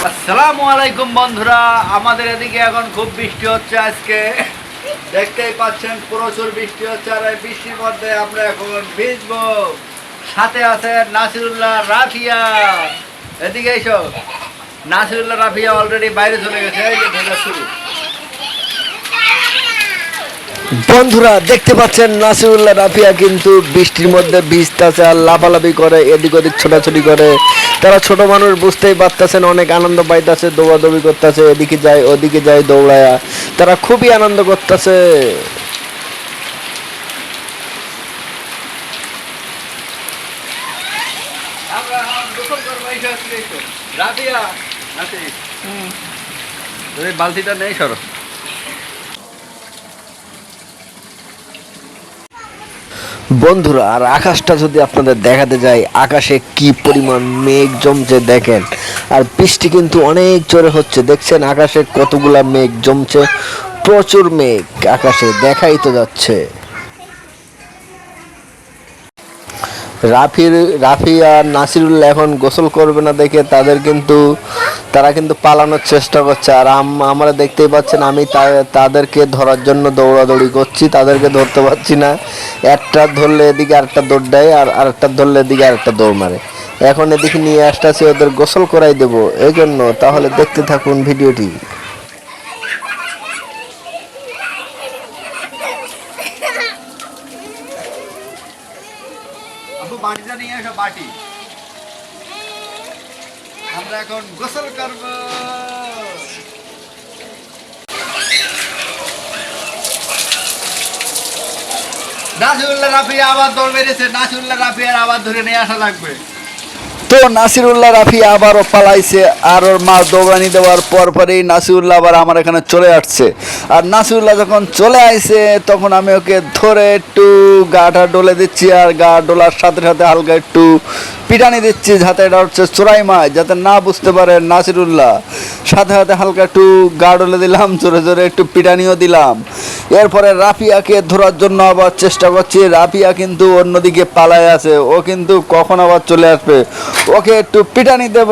সালামু আলাইকুম বন্ধুরা, আমাদের এদিকে এখন খুব বৃষ্টি হচ্ছে আজকে। দেখতেই পাচ্ছেন, প্রচুর বৃষ্টি হচ্ছে আর এই বৃষ্টির মধ্যে আমরা এখন ভিজবো। সাথে আছে নাসিরুল্লাহ রাফিয়া। এদিকে এসো। নাসিরুল্লাহ রাফিয়া অলরেডি বাইরে চলে গেছে, এই যে শুরু। বন্ধুরা দেখতে পাচ্ছেন নাসিরুল্লাহ রাফিয়া কিন্তু বৃষ্টির মধ্যে ভিজতেছে আর লাফালাফি করে এদিক ওদিক ছোটাছুটি করে। তারা ছোট মানুষ বুঝতেই পারতেছেন অনেক আনন্দ পাইতেছে দৌড়াদৌড়ি করতেছে এদিকে যায় ওদিকে যায় দৌড়ায়া। তারা খুবই আনন্দ করতেছে। বালতিটা নেই সরো। বন্ধুরা, আর আকাশটা যদি আপনাদের দেখাতে যাই, আকাশে কি পরিমাণ মেঘ জমছে দেখেন। আর বৃষ্টি কিন্তু অনেক জোরে হচ্ছে। দেখছেন আকাশে কতগুলা মেঘ জমছে? প্রচুর মেঘ আকাশে দেখাই তো যাচ্ছে। রাফির রাফি আর নাসিরুল্লাহ এখন গোসল করবে না দেখে তাদের কিন্তু তারা কিন্তু পালানোর চেষ্টা করছে। আর আম- আমরা দেখতেই পাচ্ছেন, আমি তাদেরকে ধরার জন্য দৌড়াদৌড়ি করছি, তাদেরকে ধরতে পারছি না। একটা ধরলে এদিকে আরেকটা দৌড় দেয়, আর আরেকটা ধরলে এদিকে আরেকটা দৌড় মারে। এখন এদিকে নিয়ে আসতেছি, ওদের গোসল করাই দেবো। এই জন্য তাহলে দেখতে থাকুন ভিডিওটি। বাটিটা নিয়ে এসো, বাটি। আমরা এখন গোসল করব। নাসিউল্লাহ রাফি আবার দৌড় মেরেছে নাসিউল্লাহ রাফি আর আবার ধরে নিয়ে আসা লাগবে। তো নাসিরুল্লাহ রাফি আবারও পালাইছে আর ওর মা দৌড়ানি দেওয়ার পর পরেই নাসিরুল্লাহ আবার আমার এখানে চলে আসছে। আর নাসিরুল্লাহ যখন চলে আইছে, তখন আমি ওকে ধরে একটু গাটা ডলে দিচ্ছি আর গা ডোলার সাথে সাথে হালকা একটু পিটানি দিচ্ছি যাতে এটা হচ্ছে চোরাই মাছ যাতে না বুঝতে পারে নাসিরুল্লাহ। সাথে সাথে হালকা একটু গা ডলে দিলাম, জোরে জোরে একটু পিটানিও দিলাম। এরপরে রাফিয়াকে ধরার জন্য আবার চেষ্টা করছি। রাফিয়া কিন্তু অন্যদিকে পালায় আছে, ও কিন্তু কখন আবার চলে আসবে? ওকে একটু পিটানি দেব।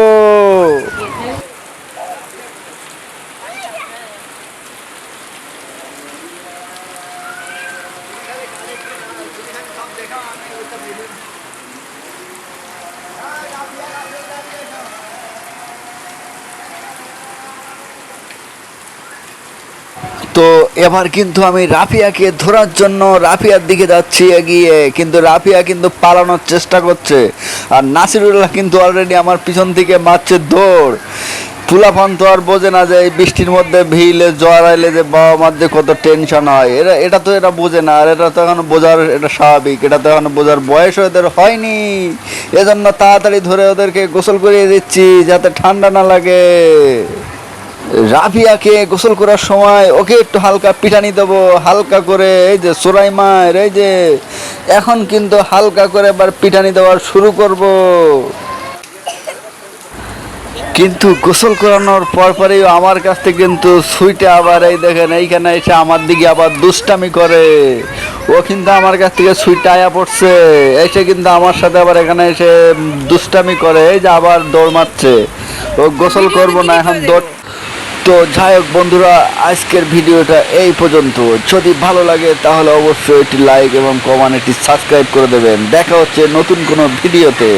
তো এবার কিন্তু আমি রাফিয়াকে ধরার জন্য রাফিয়ার দিকে যাচ্ছি এগিয়ে, কিন্তু রাফিয়া কিন্তু পালানোর চেষ্টা করছে। আর নাসিরুল্লাহ কিন্তু অলরেডি আমার পিছন থেকে মারছে দৌড়। তুলাফান তো আর বোঝে না যে এই বৃষ্টির মধ্যে ভিলে জ্বর আইলে যে বাবা মার যে কত টেনশন হয়। এরা, এটা তো এটা বোঝে না, আর এটা তো এখন বোঝার, এটা স্বাভাবিক। এটা তো এখন বোঝার বয়স ওদের হয়নি। এজন্য তাড়াতাড়ি ধরে ওদেরকে গোসল করিয়ে দিচ্ছি যাতে ঠান্ডা না লাগে। রাফিয়াকে গোসল করার সময় ওকে একটু হালকা পিঠানি দেবো, হালকা করে এই যে সোরাই মায়ের এই যে এখন কিন্তু হালকা করে এবার পিঠানি দেওয়ার শুরু করব। কিন্তু গোসল করানোর পর পরেই আমার কাছ থেকে কিন্তু সুইটে আবার এই দেখেন, এইখানে এসে আমার দিকে আবার দুষ্টামি করে। ও কিন্তু আমার কাছ থেকে সুইটে আয়া পড়ছে, এসে কিন্তু আমার সাথে আবার এখানে এসে দুষ্টামি করে, এই যে আবার দৌড় মারছে। ও গোসল করব না, এখন দৌড় তো যাই হোক বন্ধুরা, আজকের ভিডিওটা এই পর্যন্ত। যদি ভালো লাগে, তাহলে অবশ্যই একটি লাইক এবং কমেন্ট একটি সাবস্ক্রাইব করে দেবেন। দেখা হচ্ছে নতুন কোনো ভিডিওতে।